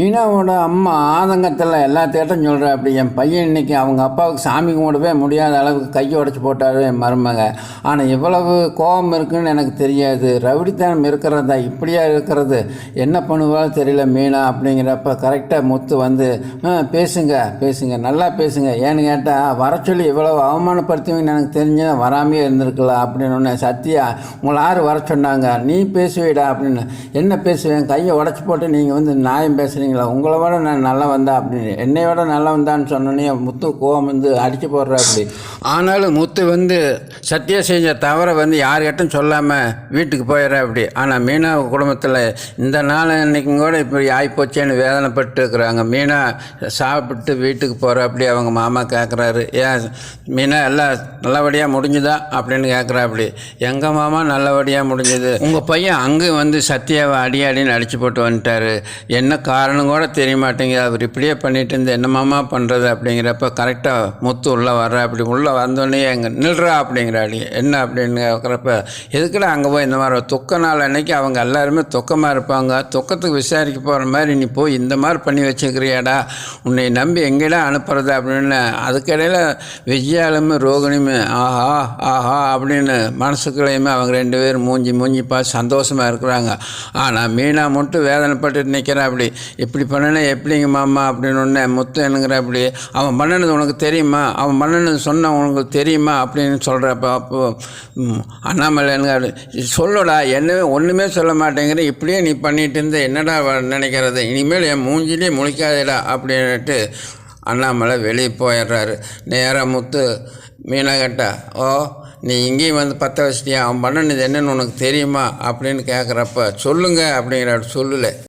மீனாவோட அம்மா ஆதங்கத்தில் எல்லாத்திட்டும் சொல்கிற அப்படி என் பையன் இன்னைக்கு அவங்க அப்பாவுக்கு சாமி கும்பிடவே முடியாத அளவுக்கு கையை உடச்சி போட்டார் என் மருமக. ஆனால் இவ்வளவு கோபம் இருக்குன்னு எனக்கு தெரியாது. ரவுடித்தனம் இருக்கிறதா இப்படியா இருக்கிறது? என்ன பண்ணுவாலும் தெரியல மீனா அப்படிங்கிறப்ப கரெக்டாக முத்து வந்து பேசுங்க பேசுங்க நல்லா பேசுங்க. ஏன்னு கேட்டால் வர சொல்லி இவ்வளவு அவமானப்படுத்துவீங்கன்னு எனக்கு தெரிஞ்சு வராமையே இருந்திருக்கலாம் அப்படின்னு ஒன்று சத்யா உங்களை யார் வர சொன்னாங்க? நீ பேசுவீடா அப்படின்னு. என்ன பேசுவேன்? கையை உடச்சி போட்டு நீங்கள் வந்து நியாயம் பேசுகிறீங்களா உங்களை விட நான் நல்லா வந்தேன் அப்படின்னு. என்னை விட நல்லா வந்தான்னு சொன்னோன்னே முத்து கோவம் வந்து அடித்து போடுற அப்படி. ஆனாலும் முத்து வந்து சத்யா செஞ்ச தவறை வந்து யார்கிட்டும் சொல்லாமல் வீட்டுக்கு போயிடுற அப்படி ஆனால் மீனா குடும்பத்தில் இந்த நாள் இன்றைக்கும் கூட இப்படி ஆகிப்போச்சேன்னு வேதனைப்பட்டு இருக்கிறாங்க. மீனா சாப்பிட்டு வீட்டுக்கு போகிற அப்படி அவங்க மாமா கேட்குறாரு ஏன் மீனா எல்லாம் நல்லபடியாக முடிஞ்சுதா அப்படின்னு கேட்குறா அப்படி. எங்கள் மாமா நல்லபடியாக முடிஞ்சது. உங்கள் பையன் அங்கே வந்து சத்யாவை அடி அடின்னு அடிச்சு போட்டு வந்துட்டாரு. என்ன காரணம் கூட தெரிய மாட்டேங்குது. அவர் இப்படியே பண்ணிட்டு இருந்து என்ன மாமா பண்ணுறது அப்படிங்கிறப்ப கரெக்டாக முத்து உள்ளே வர்ற. அப்படி உள்ளே வந்தோடனே எங்கள் நில்றா அப்படிங்கிறாடி என்ன அப்படின்னு கேட்குறப்ப எதுக்குடா அங்கே போய் இந்த மாதிரி துக்க நாள் அன்னைக்கு அவங்க எல்லாருமே துக்கமாக இருப்பாங்க. துக்கத்துக்கு விசாரிக்க போகிற மாதிரி நீ போய் இந்த மாதிரி பண்ணி வச்சுக்கிறியாடா. உன்னை நம்பி எங்கேடா அனுப்புறது அப்படின்னு. அதுக்கிடையில் விஜயாலுமே ரோகிணியுமே ஆஹா ஆஹா அப்படின்னு மனசுக்குள்ளேயுமே அவங்க ரெண்டு பேரும் மூஞ்சி மூஞ்சி பார்த்து சந்தோஷமாக இருக்கிறாங்க. ஆனால் மீனா மட்டும் வேதனைப்பட்டு நிற்கிறா அப்படி. இப்படி பண்ணினா எப்படிங்க மாமா அப்படின்னு ஒன்று முத்து என்னங்கிற அப்படி அவன் பண்ணினது உனக்கு தெரியுமா? அவன் பண்ணினது சொன்ன உனக்கு தெரியுமா அப்படின்னு சொல்கிறப்ப அப்போ அண்ணாமலைன்னு சொல்லடா என்ன சொல்லுடா ஒன்றுமே சொல்ல மாட்டேங்கிற இப்படியே நீ பண்ணிட்டு இருந்த என்னடா நினைக்கிறது? இனிமேல் என் மூஞ்சிலே முழிக்காதடா அப்படின்ட்டு அண்ணாமலை வெளியே போயிடுறாரு. நேராக முத்து மீனகட்டா ஓ நீ இங்கேயும் வந்து பற்ற வச்சிட்டியா? அவன் பண்ணினது என்னன்னு உனக்கு தெரியுமா? அப்படின்னு கேட்குறப்ப சொல்லுங்க அப்படிங்கிற சொல்லலை.